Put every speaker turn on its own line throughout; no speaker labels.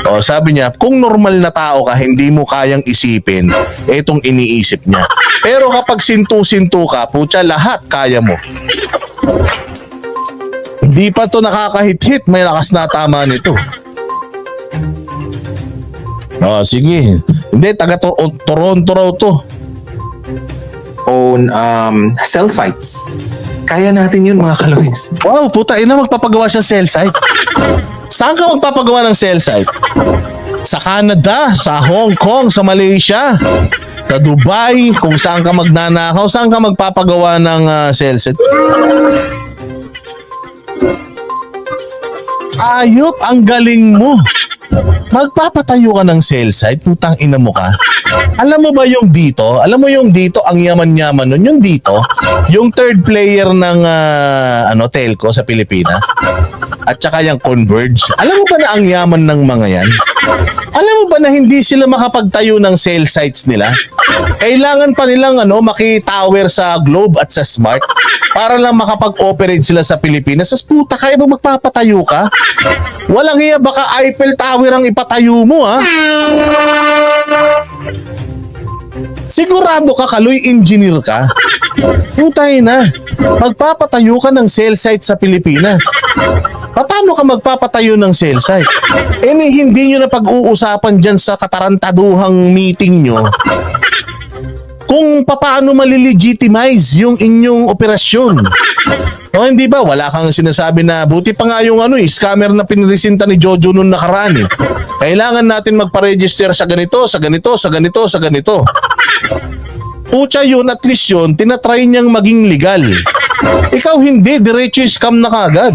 O, sabi niya, kung normal na tao ka, hindi mo kayang isipin, etong iniisip niya. Pero kapag sintu-sintu ka, putya, lahat kaya mo. Hindi pa to nakakahit-hit, may lakas na tama nito. O, sige. Hindi, taga Toronto raw to.
own um, cell sites. Kaya natin yun mga kaloys.
Wow, puta, ina magpapagawa siya cell site. Saan ka magpapagawa ng cell site? Sa Canada, sa Hong Kong, sa Malaysia, sa Dubai, kung saan ka magnanakaw, saan ka magpapagawa ng ah, cell site? Ayop, ang galing mo. Magpapatayo ka ng cell site, putang ina mo ka. Alam mo ba yung dito? Alam mo yung dito, ang yaman-yaman nun. Yung dito, yung third player ng ah, ano telco sa Pilipinas. At saka yung Converge. Alam mo ba na ang yaman ng mga yan? Alam mo ba na hindi sila makapagtayo ng cell sites nila? Kailangan pa nilang ano, maki-tower sa Globe at sa Smart para lang makapag-operate sila sa Pilipinas. Sas puta, kaya ba magpapatayo ka? Walang iya, baka Eiffel Tower ang ipatayo mo, ha? Sigurado ka, Kaloy, engineer ka. Putay na. Magpapatayo ka ng cell site sa Pilipinas. Paano ka magpapatayo ng cell site? Eh hindi nyo na pag-uusapan dyan sa katarantaduhang meeting nyo kung paano malilegitimize yung inyong operasyon. O hindi ba? Wala kang sinasabi na buti pa nga yung ano eh, scammer na pinresinta ni Jojo nung nakaraan eh. Kailangan natin magpa-register sa ganito, sa ganito, sa ganito, sa ganito. Pucha yun, at least yun, tinatry niyang maging legal. Ikaw hindi, diretso scam na kagad.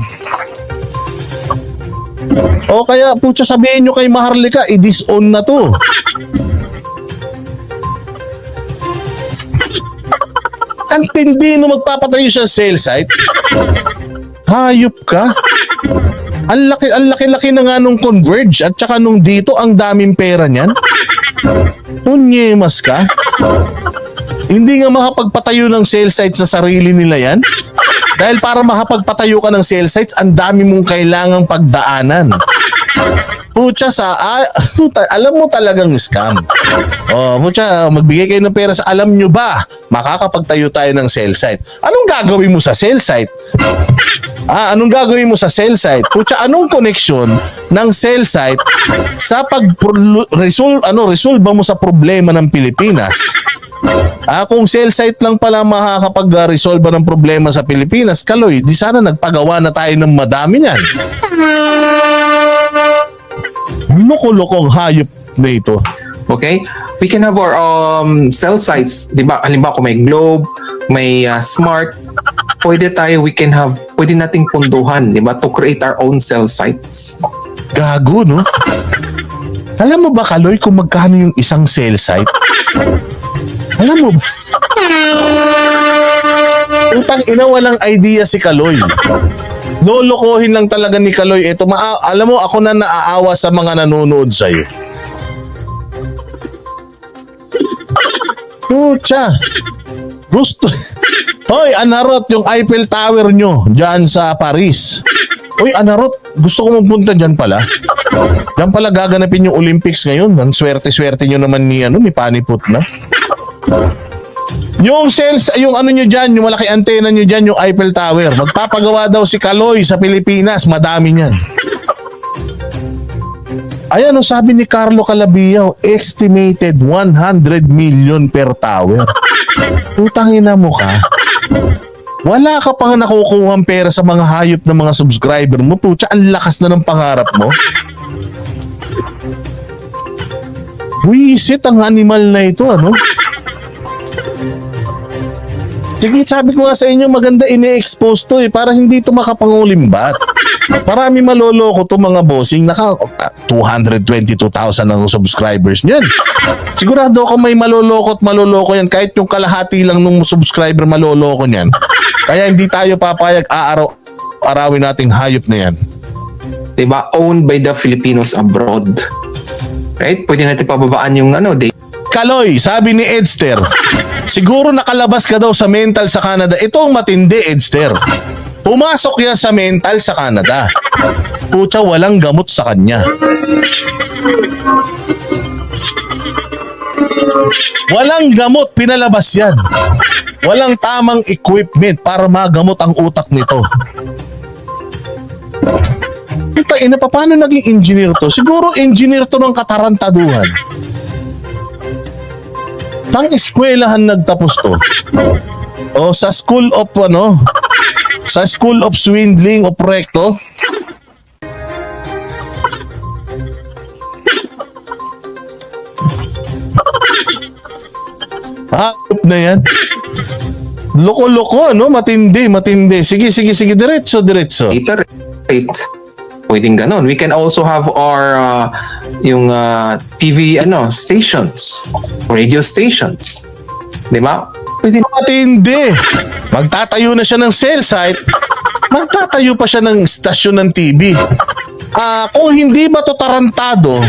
O kaya, pucha sabihin nyo kay Maharlika, i-disown na to. Ang tindi no magpapatayo siya sa cell site. Hayop ka. Ang laki, ang laki-laki na nga nung Converge at saka nung dito ang daming pera niyan. Unyemas ka. Hindi nga makapagpatayo ng cell site sa sarili nila yan. Dahil para makapagpatayo ka ng cell sites, ang dami mong kailangang pagdaanan. Pucha sa, ah, alam mo talagang scam. Oh, pucha, magbigay kayo ng pera sa alam nyo ba, makakapagtayo tayo ng cell site. Anong gagawin mo sa cell site? Ah, anong gagawin mo sa cell site? Pucha, anong connection ng cell site sa pag resolve ano resolve mo sa problema ng Pilipinas? Ah, kung cell site lang pala makakapag-resolve ng problema sa Pilipinas, Kaloy, di sana nagpagawa na tayo ng madami niyan. Loko-lokong hayop na ito.
Okay? We can have our um, cell sites. Di ba? Halimbawa kung may Globe, may uh, Smart, pwede tayo, we can have, pwede nating punduhan, di ba? To create our own cell sites.
Gago, no? Alam mo ba, Kaloy, kung magkano yung isang cell site? Alam mo ba? Utang ina, walang idea si Kaloy. Lolokohin lang talaga ni Kaloy. Ito, maa- alam mo, ako na naaawa sa mga nanonood sa'yo. Pucha. Gusto. Hoy, Anarot, yung Eiffel Tower nyo dyan sa Paris. Uy, Anarot, gusto ko magpunta dyan pala. Dyan pala gaganapin yung Olympics ngayon. Ang swerte-swerte nyo naman ni, ano, ni Paniput na. Yung sales, yung ano nyo dyan, yung malaki antena nyo dyan, yung Eiffel Tower. Magpapagawa daw si Kaloy sa Pilipinas. Madami niyan. Ayan o, sabi ni Carlo Calabiao, estimated 100 million per tower. Utangin na mo ka. Wala ka pang nakukuha pera sa mga hayop ng mga subscriber mo. Putya, ang lakas na ng pangarap mo. Wisit ang animal na ito, ano? Sige, sabi ko nga sa inyo, maganda ine-expose to eh, para hindi to makapangulimbat. Marami maloloko to mga bossing, naka ah, 222,000 ang subscribers niyan. Sigurado ako may maloloko at maloloko yan, kahit yung kalahati lang nung subscriber maloloko niyan. Kaya hindi tayo papayag aaraw arawin nating hayop na yan.
Di ba? Owned by the Filipinos abroad. Right? Pwede natin pababaan yung ano, day.
Kaloy, sabi ni Edster, siguro nakalabas ka daw sa mental sa Canada. Ito ang matindi, Edster. Pumasok yan sa mental sa Canada. Pucha, walang gamot sa kanya. Walang gamot, pinalabas yan. Walang tamang equipment para magamot ang utak nito. Ina pa, paano naging engineer to? Siguro engineer to ng katarantaduhan. Pang eskwelahan nagtapos to. O sa school of ano, sa school of swindling o recto. Hayop na yan. Loko-loko, no? Matindi, matindi. Sige, sige, sige. Diretso, diretso.
data rate. Pwedeng ganon. We can also have our uh, yung uh, TV ano stations, radio stations. Di ba? Pwede
Matindi. Magtatayo na siya ng cell site. Magtatayo pa siya ng stasyon ng TV. Ah, kung hindi ba to tarantado,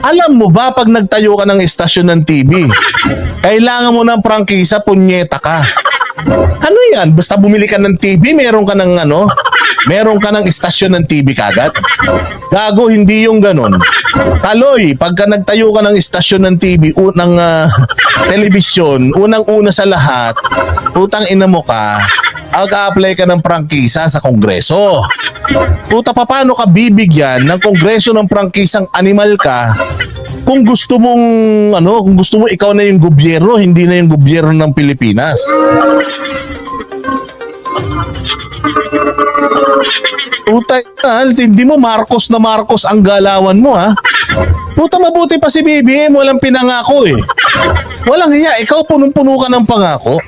alam mo ba pag nagtayo ka ng istasyon ng TV, kailangan mo ng prangkisa, punyeta ka. Ano yan? Basta bumili ka ng TV, meron ka ng ano, meron ka ng istasyon ng TV kagad. Gago, hindi yung ganon. Kaloy, pagka nagtayo ka ng istasyon ng TV, unang ah, telebisyon, unang-una sa lahat, utang ina mo ka, ag-apply ka ng prangkisa sa kongreso. Puta, paano ka bibigyan ng kongreso ng prangkisang animal ka kung gusto mong ano, kung gusto mo ikaw na yung gobyerno, hindi na yung gobyerno ng Pilipinas. Puta, ah, hindi mo Marcos na Marcos ang galawan mo ha. Puta, mabuti pa si BBM, walang pinangako eh. Walang hiya, ikaw punong-puno ka ng pangako.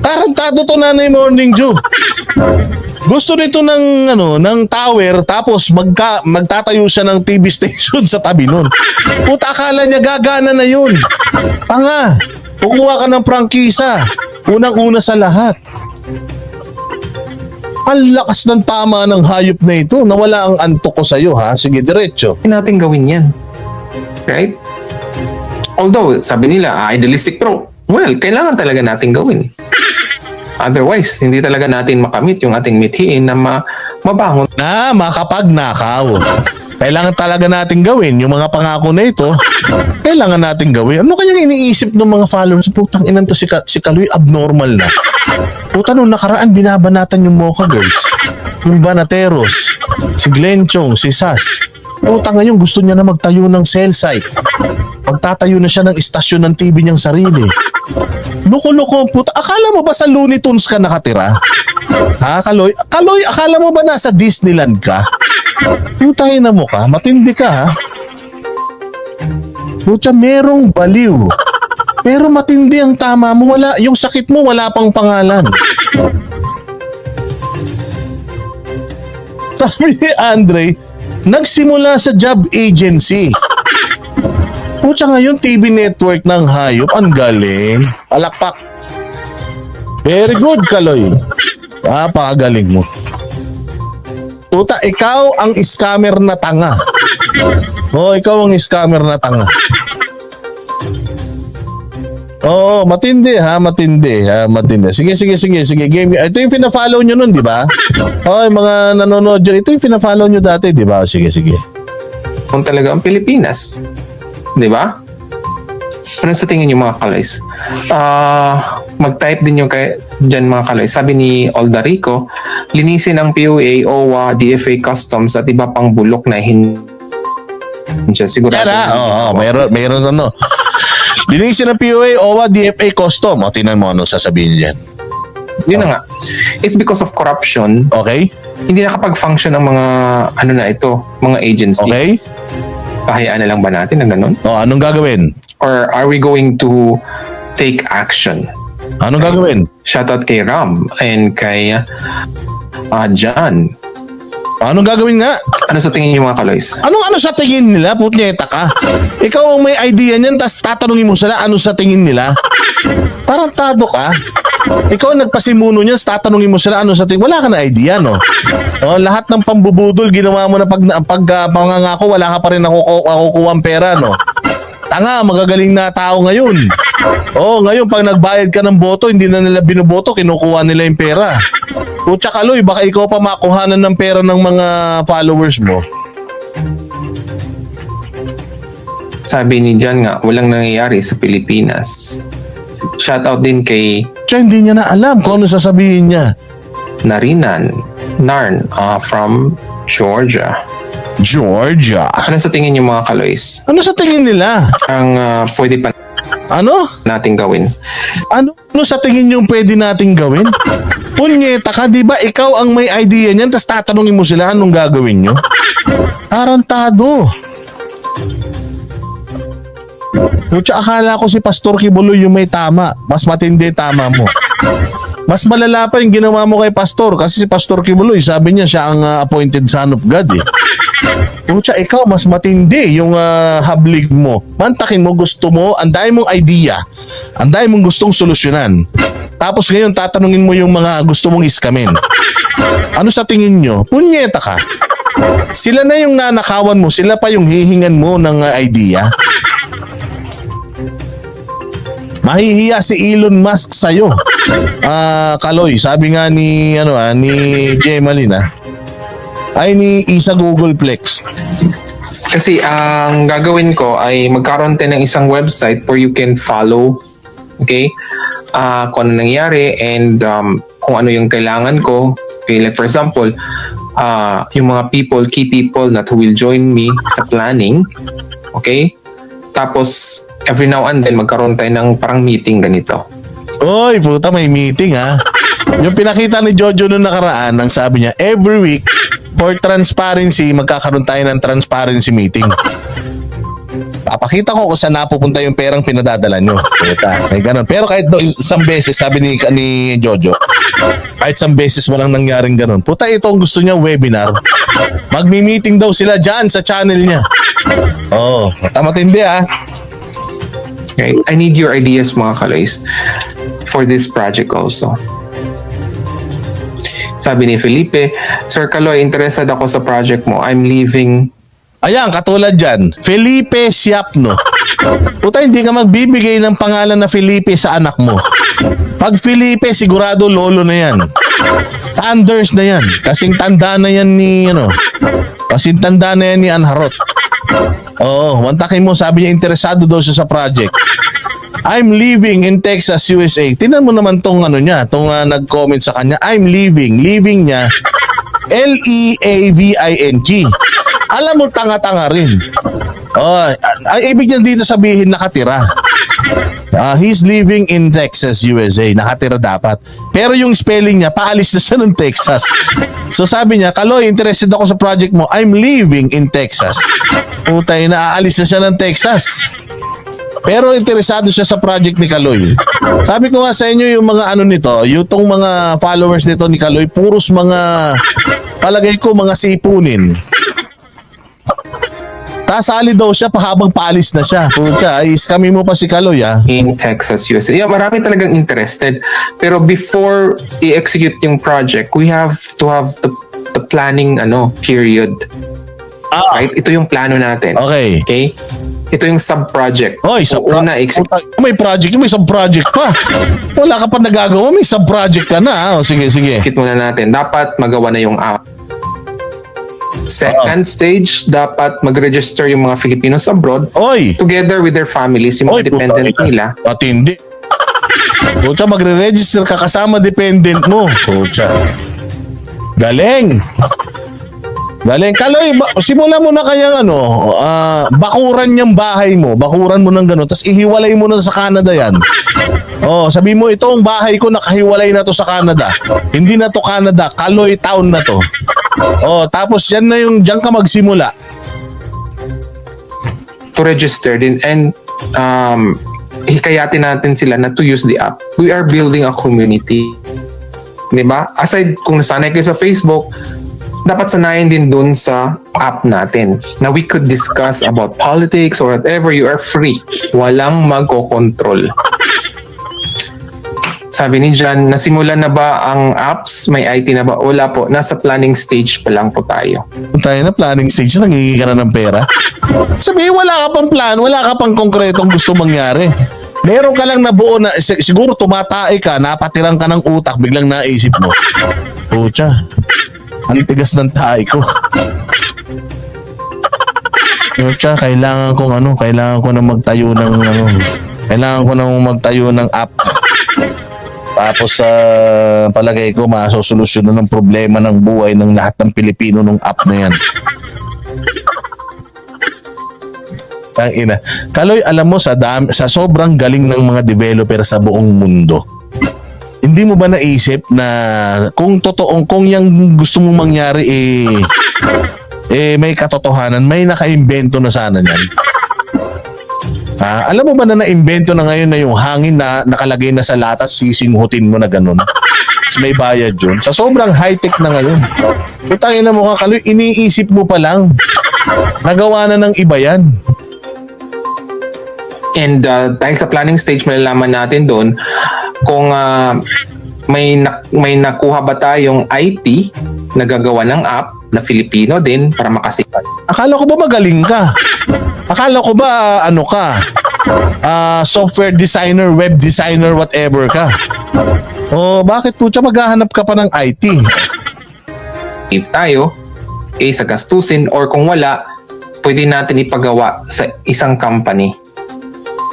Tarantado to nanay Morning Joe. Gusto nito ng ano, ng tower tapos magka, magtatayo siya ng TV station sa tabi nun. Puta akala niya gagana na yun. Tanga. Kukuha ka ng prangkisa. Unang-una sa lahat. Ang lakas ng tama ng hayop na ito. Nawala ang antok ko sa'yo ha. Sige, diretso.
natin gawin yan. Right? Although, sabi nila, ah, idealistic pro. Well, kailangan talaga natin gawin. Otherwise, hindi talaga natin makamit yung ating mithiin na ma mabangon
Na makapagnakaw. Kailangan talaga natin gawin yung mga pangako na ito. Kailangan natin gawin. Ano kayang iniisip ng mga followers? Putang inan to si, Ka- si Kaloy abnormal na. Puta nung nakaraan binabanatan yung Mocha Girls. Yung Banateros. Si Glenn Chong, si Sas. Puta ngayon gusto niya na magtayo ng cell site. Magtatayo na siya ng istasyon ng TV niyang sarili. Loko-loko, puta. Akala mo ba sa Looney Tunes ka nakatira? Ha, Kaloy? Kaloy, akala mo ba nasa Disneyland ka? Putay na mo ka, matindi ka ha. Pucha, merong baliw. Pero matindi ang tama mo, wala, yung sakit mo wala pang pangalan. Sabi ni Andre, nagsimula sa job agency. Pucha ngayon, TV network ng hayop. Ang galing. Palakpak. Very good, Kaloy. Ah, pakagaling mo. Puta, ikaw ang scammer na tanga. Oo, ikaw ang scammer na tanga. Oo, matindi ha, matindi ha, matindi. Sige, sige, sige, sige, game. Ito yung pina-follow nyo nun, di ba? Oo, yung mga nanonood dyan, ito yung pina-follow nyo dati, di ba? Sige, sige.
kung talaga ang Pilipinas. Di ba? Ano sa tingin niyo mga kalays? Ah, mag-type din yung kay dyan mga kalays. Sabi ni Oldarico, linisin ang POA, OWA, DFA Customs at iba pang bulok na hindi sigurado.
Yan ha, oo, oh, mayroon, mayroon ano. Linisin ng POA, OWA, DFA, Custom. O, tinan mo ano sasabihin dyan.
Yun na nga. It's because of corruption,
Okay?
hindi nakapag-function ang mga ano na ito, mga agencies.
Okay?
Pahayaan na lang ba natin na ganun?
O, anong gagawin?
Or are we going to take action?
Anong gagawin?
Shoutout kay Ram and kay uh, John.
Anong gagawin nga?
Ano sa tingin niyo mga kaloys?
Anong ano sa tingin nila? Putnyeta ka. Ikaw ang may idea niyan, tapos tatanungin mo sila ano sa tingin nila. Parang tado ka. Ikaw nagpasimuno niyan, tatanungin mo sila ano sa tingin. Wala ka na idea, no? O, lahat ng pambubudol, ginawa mo na pag, pag uh, pangangako, wala ka pa rin nakuku- nakukuha ang pera, no? Tanga, magagaling na tao ngayon. Oo, ngayon pag nagbayad ka ng boto, hindi na nila binoboto, kinukuha nila yung pera. Kutsa Kaloy, baka ikaw pa makuhanan ng pera ng mga followers mo.
Sabi ni Jan nga, walang nangyayari sa Pilipinas. Shoutout din kay
Siya hindi niya na alam kung ano sasabihin niya.
Narinan, Narn uh, from Georgia.
Georgia.
Ano sa tingin niyo mga kaloys?
Ano sa tingin nila?
Ang uh, pwede pa
Ano?
nating gawin?
Ano, ano sa tingin yung pwede nating gawin? Punyeta ka, di ba? Ikaw ang may idea niyan, tapos tatanungin mo sila anong gagawin nyo? Tarantado. Kutsa, akala ko si Pastor Kibuloy yung may tama. Mas matindi tama mo. Mas malala pa yung ginawa mo kay Pastor kasi si Pastor Kibuloy, sabi niya siya ang ah, appointed son of God eh. Kutsa, ikaw mas matindi yung ah, hablig mo. Mantakin mo, gusto mo, ang dami mong idea. Ang dami mong gustong solusyonan. Tapos ngayon, tatanungin mo yung mga gusto mong iskamin. Ano sa tingin nyo? Punyeta ka. Sila na yung nanakawan mo, sila pa yung hihingan mo ng ah, idea. Mahihiya si Elon Musk sa'yo. Ah, Kaloy, sabi nga ni ano ah, ni Jay Malina. Ay ni Isa Googleplex.
Kasi ang gagawin ko ay magkaroon tayo ng isang website where you can follow, okay, Ah, kung ano nangyari and um, kung ano yung kailangan ko. Okay, like for example, ah, yung mga people, key people that will join me sa planning, okay? Tapos, every now and then, magkaroon tayo ng parang meeting ganito.
Oy, puta may meeting ha. Yung pinakita ni Jojo noong nakaraan, ang sabi niya, every week, for transparency, magkakaroon tayo ng transparency meeting. Papakita ko kung saan napupunta yung perang pinadadala nyo. Puta, may ganun. Pero kahit do, isang beses, sabi ni, ni Jojo, kahit isang beses walang nangyaring ganun. Puta, ito ang gusto niya, webinar. Magmi-meeting daw sila dyan sa channel niya. Oh, tamatindi ah.
Okay? I need your ideas mga kaloys for this project also. Sabi ni Felipe, Sir Kaloy, interested ako sa project mo. I'm leaving
Ayan, katulad dyan, Felipe Siapno. Puta, hindi ka magbibigay ng pangalan na Felipe sa anak mo. Pag Felipe, sigurado lolo na yan. Thunders na yan. Kasing tanda na yan ni, ano, kasing tanda na yan ni Anharot. Oo, wantakin mo, sabi niya, interesado daw siya sa project. I'm leaving in Texas, USA. Tinan mo naman tong ano niya, tong ah, nag-comment sa kanya. I'm leaving. Leaving niya, L-E-A-V-I-N-G. Alam mo, tanga-tanga rin. Oh, ay ibig niya dito sabihin nakatira. Ah, he's living in Texas, USA. Nakatira dapat. Pero yung spelling niya, paalis na siya ng Texas. So sabi niya, Kaloy, interested ako sa project mo. I'm living in Texas. Putay na, aalis na siya ng Texas. Pero interesado siya sa project ni Kaloy. Sabi ko nga sa inyo yung mga ano nito, yung tong mga followers nito ni Kaloy, puros mga palagay ko mga sipunin. Tasali daw siya pa habang paalis na siya. Puta, is kami mo pa si Kaloy ah.
in Texas, USA. Yeah, marami talagang interested. Pero before i-execute yung project, we have to have the, the planning ano period.
Ah,
Right? Ito yung plano natin.
okay.
Okay? Ito yung sub-project.
Oy, sa
O, una, execute.
may project, may sub-project pa. Wala ka pa nagagawa, may sub-project ka na. ah. O, sige, sige.
muna natin. Dapat magawa na yung app. Second stage, dapat mag-register yung mga Filipinos abroad
Oy,
together with their families, yung
Oy,
mga dependent
puta,
nila.
Patindi. Pucha, magre-register ka kasama dependent mo. Pucha. Galing. Galing. Kaloy, ba- simula mo na kayang ano, ah, bakuran yung bahay mo. Bakuran mo ng gano'n. Tapos ihiwalay mo na sa Canada yan. Oh, sabi mo, ito ang bahay ko, nakahiwalay na to sa Canada. Hindi na to Canada, Kaloy Town na to. Oh, tapos yan na yung, diyan ka magsimula.
to register din and um, hikayatin natin sila na to use the app. We are building a community. Di ba? Aside kung nasanay kayo sa Facebook, dapat sanayin din dun sa app natin na we could discuss about politics or whatever. You are free. Walang magkocontrol. Sabi ni John, nasimulan na ba ang apps? May IT na ba? Wala po. Nasa planning stage pa lang po tayo.
tayo na planning stage, nangingi ka na ng pera. Sabi, wala ka pang plan, wala ka pang konkretong gusto mangyari. Meron ka lang nabuo na, si- siguro tumatae ka, napatirang ka ng utak, biglang naisip mo. Pucha, ang tigas ng tae ko. Pucha, kailangan kong ano, kailangan ko na magtayo ng ano, kailangan ko na magtayo ng app. Tapos sa palagay ko, masosolusyonan ng problema ng buhay ng lahat ng Pilipino ng app na yan. Ang ina. Kaloy, alam mo sa dam, sa sobrang galing ng mga developer sa buong mundo. Hindi mo ba naisip na kung totoong kung yung gusto mong mangyari eh eh may katotohanan, may nakaimbento na sana niyan. Ah, alam mo ba na naimbento na ngayon na yung hangin na nakalagay na sa latas, sisinghutin mo na ganun. May bayad yun. Sa sobrang high-tech na ngayon. Putangin na mo ka, Kaloy, iniisip mo pa lang. Nagawa na ng iba yan.
And uh, dahil sa planning stage, malalaman natin doon kung uh, may na- may nakuha ba tayong IT na gagawa ng app na Filipino din para makasikat.
Akala ko ba magaling ka? Akala ko ba ano ka? Ah, software designer, web designer, whatever ka? Oh, bakit po maghahanap ka pa ng IT?
If tayo, eh sa gastusin or kung wala, pwede natin ipagawa sa isang company.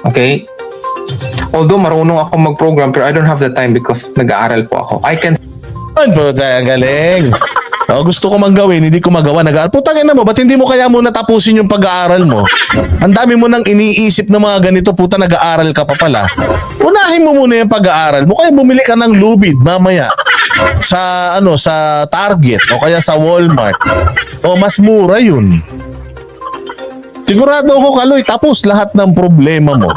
Okay? Although marunong ako mag-program pero I don't have the time because nag-aaral po ako. I can
Ay, puta, ang galing. Oh, gusto ko mang gawin, hindi ko magawa. Nag-aaral. Putangin na mo, ba't hindi mo kaya muna tapusin yung pag-aaral mo? Ang dami mo nang iniisip ng mga ganito, puta, nag-aaral ka pa pala. Unahin mo muna yung pag-aaral mo, kaya bumili ka ng lubid mamaya sa ano sa Target o kaya sa Walmart. O mas mura yun. Sigurado ako kaloy, tapos lahat ng problema mo.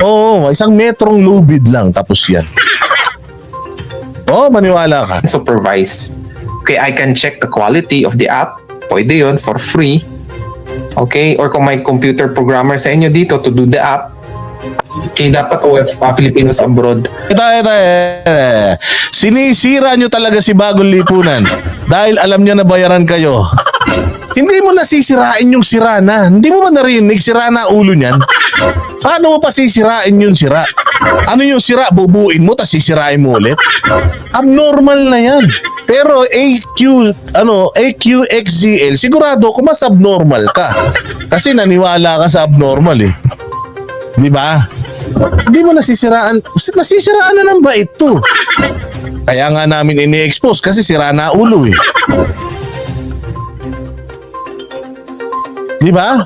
Oo, isang metrong lubid lang, tapos yan. Oo, maniwala ka.
supervise. Okay, I can check the quality of the app. Pwede yun for free. Okay, or kung may computer programmer sa inyo dito to do the app, okay, dapat OF uh, Filipinos abroad.
Ito, ito, eh. Sinisira nyo talaga si Bagong Lipunan dahil alam niya na bayaran kayo. Hindi mo nasisirain yung sira na. Hindi mo ba narinig sira na ulo niyan? Paano mo pa sisirain yung sira? Ano yung sira? Bubuin mo tapos sisirain mo ulit? Abnormal na yan. Pero AQ, ano, AQXZL, sigurado ko mas abnormal ka. Kasi naniwala ka sa abnormal eh. Di ba? Hindi mo nasisiraan. Nasisiraan na ng bait to. Kaya nga namin ini-expose kasi sira na ulo eh. Di ba?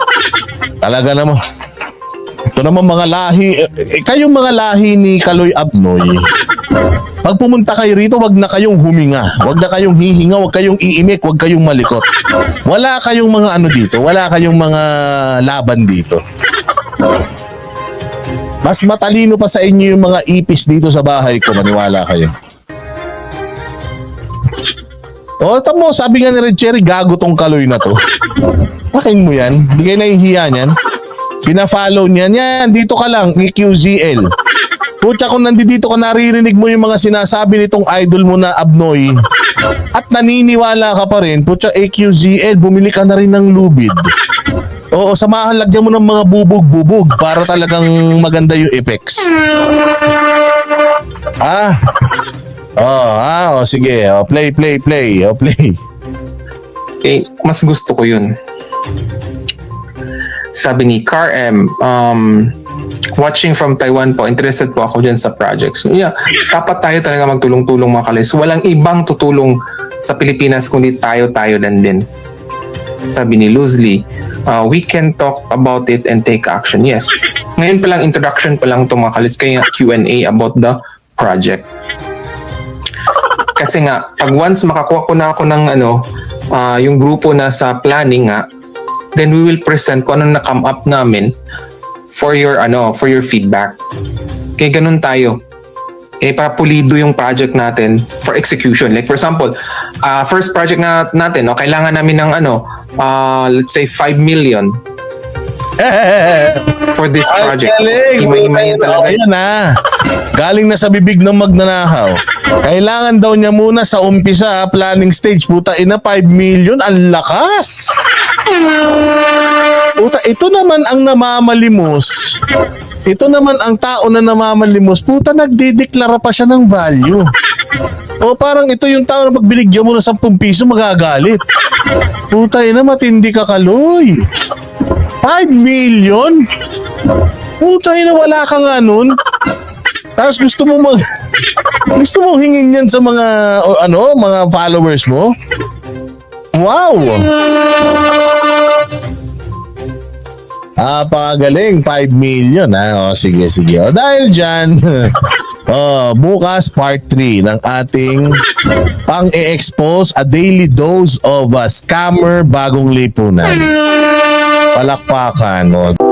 Talaga naman. Ito naman mga lahi. Eh, kayong mga lahi ni Kaloy Abnoy. Pag pumunta kayo rito, wag na kayong huminga. Wag na kayong hihinga, wag kayong iimik, wag kayong malikot. Wala kayong mga ano dito, wala kayong mga laban dito. Mas matalino pa sa inyo yung mga ipis dito sa bahay ko, maniwala kayo. O, tamo, sabi nga ni Red Cherry, gago tong kaloy na to. Pakin mo yan. Hindi kayo nahihiya niyan. Pina-follow niyan. Yan, dito ka lang, QZL. Pucha, kung nandito ka, naririnig mo yung mga sinasabi nitong idol mo na Abnoy. At naniniwala ka pa rin, pucha, AQZL, bumili ka na rin ng lubid. Oo, samahan lagyan mo ng mga bubog-bubog para talagang maganda yung effects. Ah. Oh, ah, oh, sige. Oh, play, play, play. Oh, play.
Okay, mas gusto ko yun. Sabi ni Car M, um, watching from Taiwan po, interested po ako dyan sa project. So yeah, dapat tayo talaga magtulong-tulong mga kalis. Walang ibang tutulong sa Pilipinas kundi tayo-tayo lang din. Sabi ni Luzli, uh, we can talk about it and take action. Yes. Ngayon pa lang, introduction pa lang ito mga kalis, kaya Q&A about the project. Kasi nga, pag once makakuha ko na ako ng ano, ah, yung grupo na sa planning nga, then we will present kung anong na-come up namin for your ano, for your feedback. Kaya ganun tayo. Eh, para pulido yung project natin for execution. Like for example, ah, first project na natin, no, kailangan namin ng ano, ah, let's say 5 million for this project. Himay-himayin talaga.
Ayan na. Galing na sa bibig ng magnanakaw. Kailangan daw niya muna sa umpisa, planning stage. Puta, ina 5 million. Ang lakas. Puta, ito naman ang namamalimos Ito naman ang tao na namamalimos, puta nagdideklara pa siya ng value. O parang ito yung tao na pag mo ng 10 piso magagalit. Puta ina matindi ka kaloy. 5 million? Puta ina wala ka nga nun. Tapos gusto mo mag gusto mo hingin yan sa mga o, ano, mga followers mo? Wow! Ah, pakagaling. 5 million. Ah, o, sige, sige. O, dahil dyan, oh, bukas part 3 ng ating pang i-expose a daily dose of a scammer bagong lipunan. Palakpakan. O.